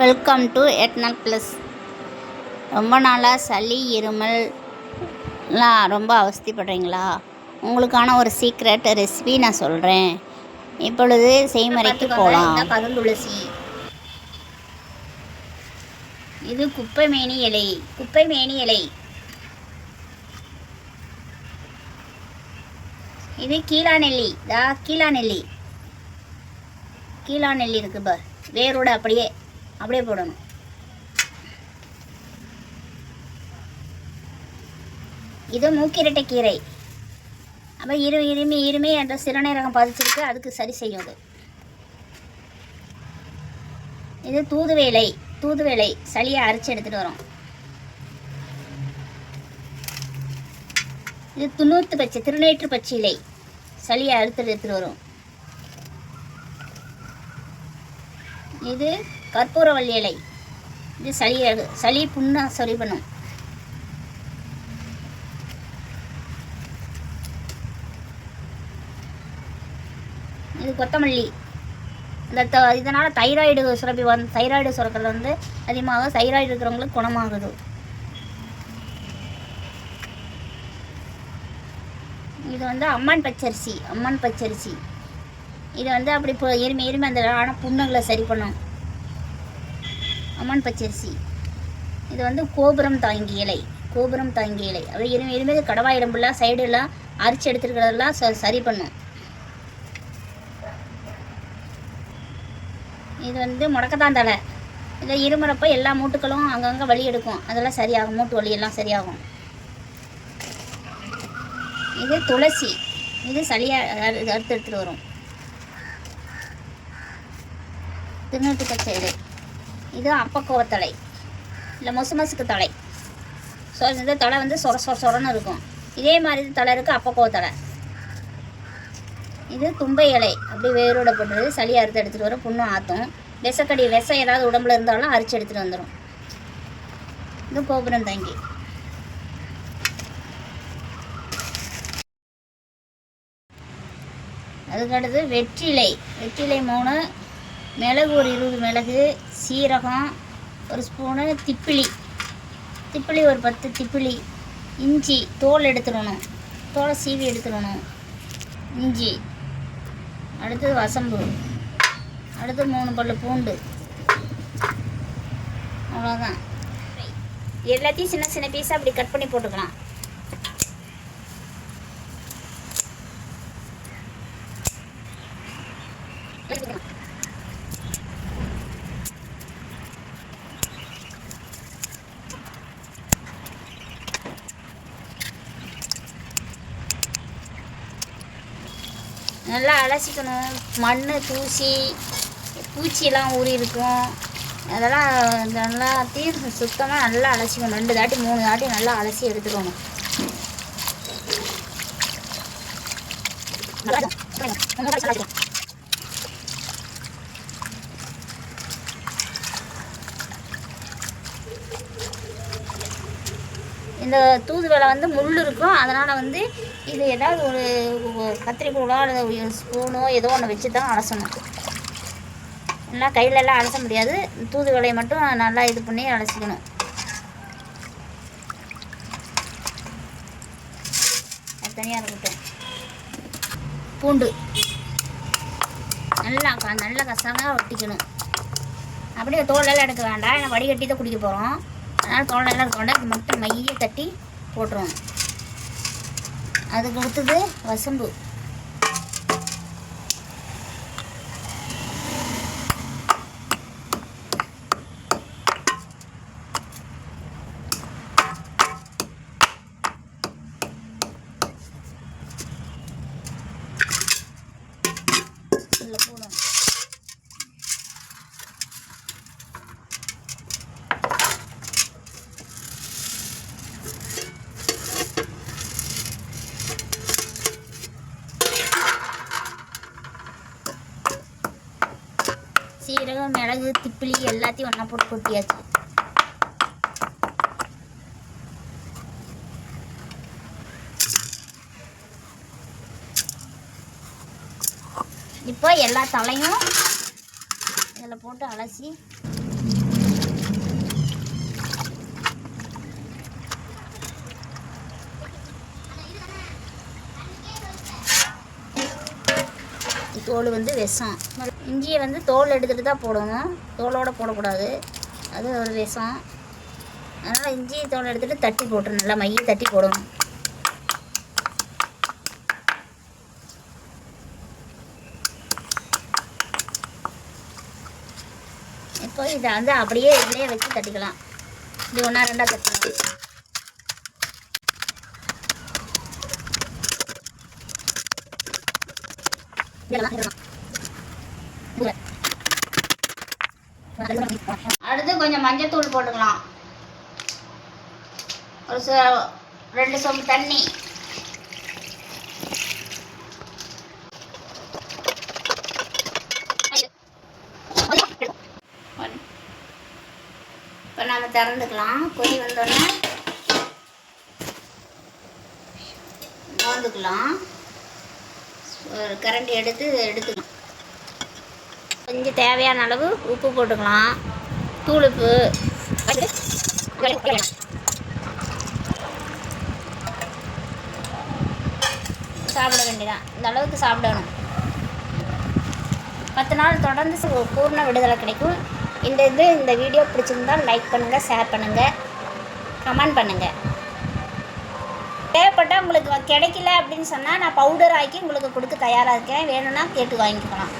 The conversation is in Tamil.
Welcome to எட்னல் plus. ரொம்ப நாளாக சளி இருமல்லாம் ரொம்ப அவஸ்தைப்படுறீங்களா? உங்களுக்கான ஒரு சீக்ரெட் ரெசிபி நான் சொல்கிறேன் இப்பொழுது செய்முறைக்கு போகலாம் கருந்துளசி இது குப்பை மேனி இலை. குப்பை மேனி இலை. இது கீழா நெல்லி. தா கீழா நெல்லி. கீழா நெல்லி இருக்கு பார். வேரோட அப்படியே அப்படியே போடணும். இது மூக்கிரட்டை கீரை. அப்போ இரு இருமி இருமி என்ற சிறுநீரகம் பதிச்சிருக்கு அதுக்கு சரி செய்யும் அது. இது தூதுவேலை தூதுவேலை சளியை அரைச்சி எடுத்துகிட்டு வரோம். இது துண்ணூத்து பச்சை திருநேற்று பச்சை இலை சளியை அறுத்து எடுத்துகிட்டு வரும். இது கற்பூரவள்ளி இலை இது சளி சளி புண்ணா சரி பண்ணும். இது கொத்தமல்லி. இந்த த இதனால் தைராய்டு சுரப்பி வந் தைராய்டு சுரக்கிறது வந்து அதிகமாக தைராய்டு இருக்கிறவங்களுக்கு குணமாகுது. இது வந்து அம்மன் பச்சரிசி அம்மன் பச்சரிசி. இது வந்து அப்படி இப்போ எருமை எருமை அந்த ஆனால் புண்ணுங்களை சரி பண்ணும். அம்மன் பச்சரிசி. இது வந்து கோபுரம் தாங்கி இலை. கோபுரம் தாங்கி இலை. அப்படி எருமை எருமை கடவாய் இடம்புலாம் சைடெல்லாம் அரிச்சு எடுத்துருக்கிறதெல்லாம் ச சரி பண்ணும். இது வந்து முடக்கத்தான் தலை. இதை இருமுறப்போ எல்லா மூட்டுக்களும் அங்கங்கே வலி எடுக்கும். அதெல்லாம் சரியாகும். மூட்டு வலி எல்லாம் சரியாகும். இது துளசி. இது சளியாக அறுத்து எடுத்துகிட்டு வரும். திருநெட்டு பச்சை இலை. இது அப்பக்கோவத்தலை. இல்லை மொசு மசுக்கு தலை. ஸோ இந்த தலை வந்து சொர சொர சொரன்னு இருக்கும். இதே மாதிரி இது தலை இருக்குது அப்பக்கோவத்தலை. இது தும்பை இலை. அப்படி வேரோட பண்ணுறது சளி அறுத்து எடுத்துகிட்டு வரும் புண்ணும் ஆற்றும் விஷக்கடி விஷம் ஏதாவது உடம்புல இருந்தாலும் அரிச்சு எடுத்துகிட்டு வந்துடும் இது கோபுரம் தங்கி. அதுக்கடுத்து வெற்றிலை. வெற்றிலை மூணு மிளகு ஒரு இருபது மிளகு சீரகம் ஒரு ஸ்பூனு திப்பிலி. திப்பிலி ஒரு பத்து திப்பிலி. இஞ்சி தோல் எடுத்துடணும். தோலை சீவி எடுத்துடணும். இஞ்சி. அடுத்தது வசம்பு. அடுத்து மூணு பல்லு பூண்டு. அவ்வளோதான் எல்லாத்தையும் சின்ன சின்ன பீஸாக அப்படி கட் பண்ணி போட்டுக்கலாம். நல்லா அலசிக்கணும். மண் தூசி பூச்சியெல்லாம் ஊறி இருக்கும். அதெல்லாம் எல்லாத்தையும் சுத்தமாக நல்லா அலசிக்கணும். ரெண்டு தாட்டி மூணு தாட்டி நல்லா அலசி எடுத்துக்கணும். இந்த தூதுவளை வந்து முள் இருக்கும். அதனால் வந்து இது ஏதாவது ஒரு கத்திரிக்கோளோ அல்லது ஸ்பூனோ ஏதோ ஒன்று வச்சு தான் அலசணும். எல்லாம் கையிலலாம் அலச முடியாது. தூதுவளையை மட்டும் நல்லா இது பண்ணி அலசிக்கணும். அது தனியாக இருக்கட்டும். பூண்டு. நல்லா க நல்லா கசாமாக ஒட்டிக்கணும் அப்படியே தோலெல்லாம் எடுக்க வேண்டாம். ஏன்னா வடிகட்டி தான் குடிக்க போகிறோம் அதனால் தோலெல்லாம் இருக்க வேண்டாம். இது மட்டும் மைய தட்டி போட்டுருவோம் அதுக்கு அடுத்தது வசம்பு இதில் போடும் சீரகம் மிளகு திப்பிலி எல்லாத்தையும் ஒன்றா போட்டு கொட்டியாச்சு. இப்போ எல்லா தலையும் இதில் போட்டு அலசி தோல் வந்து விஷம். இஞ்சியை வந்து தோல் எடுத்துகிட்டு தான் போடணும். தோலோடு போடக்கூடாது. அது ஒரு விஷம். அதனால் இஞ்சி தோல் எடுத்துகிட்டு தட்டி போட்டுரும் நல்லா மையை தட்டி போடணும். இப்போ இதை வந்து அப்படியே இதிலே வச்சு தட்டிக்கலாம். இது ஒன்றா ரெண்டாக தட்டிக்கலாம். அடுத்து கொஞ்சம் மஞ்சத்தூள் போட்டுக்கலாம். ஒரு ரெண்டு சொம்பு தண்ணி. இப்போ நம்ம திறந்துக்கலாம். கொதி வந்தோடனே. மோந்துக்கலாம் கரண்டி எடுத்து எடுத்துக்கலாம் கொஞ்சம் தேவையான அளவு உப்பு போட்டுக்கலாம். தூளுப்பு. சாப்பிட வேண்டியதான் இந்த அளவுக்கு சாப்பிடணும். பத்து நாள் தொடர்ந்து பூர்ண விடுதலை கிடைக்கும். இந்த இது இந்த வீடியோ பிடிச்சிருந்தால் லைக் பண்ணுங்கள் ஷேர் பண்ணுங்கள் கமெண்ட் பண்ணுங்கள் தேவைப்பட்டால் உங்களுக்கு கிடைக்கல அப்படின்னு சொன்னால் நான் பவுடர் ஆக்கி உங்களுக்கு கொடுக்க தயாராக இருக்கேன். வேணும்னா கேட்டு வாங்கிக்கலாம்.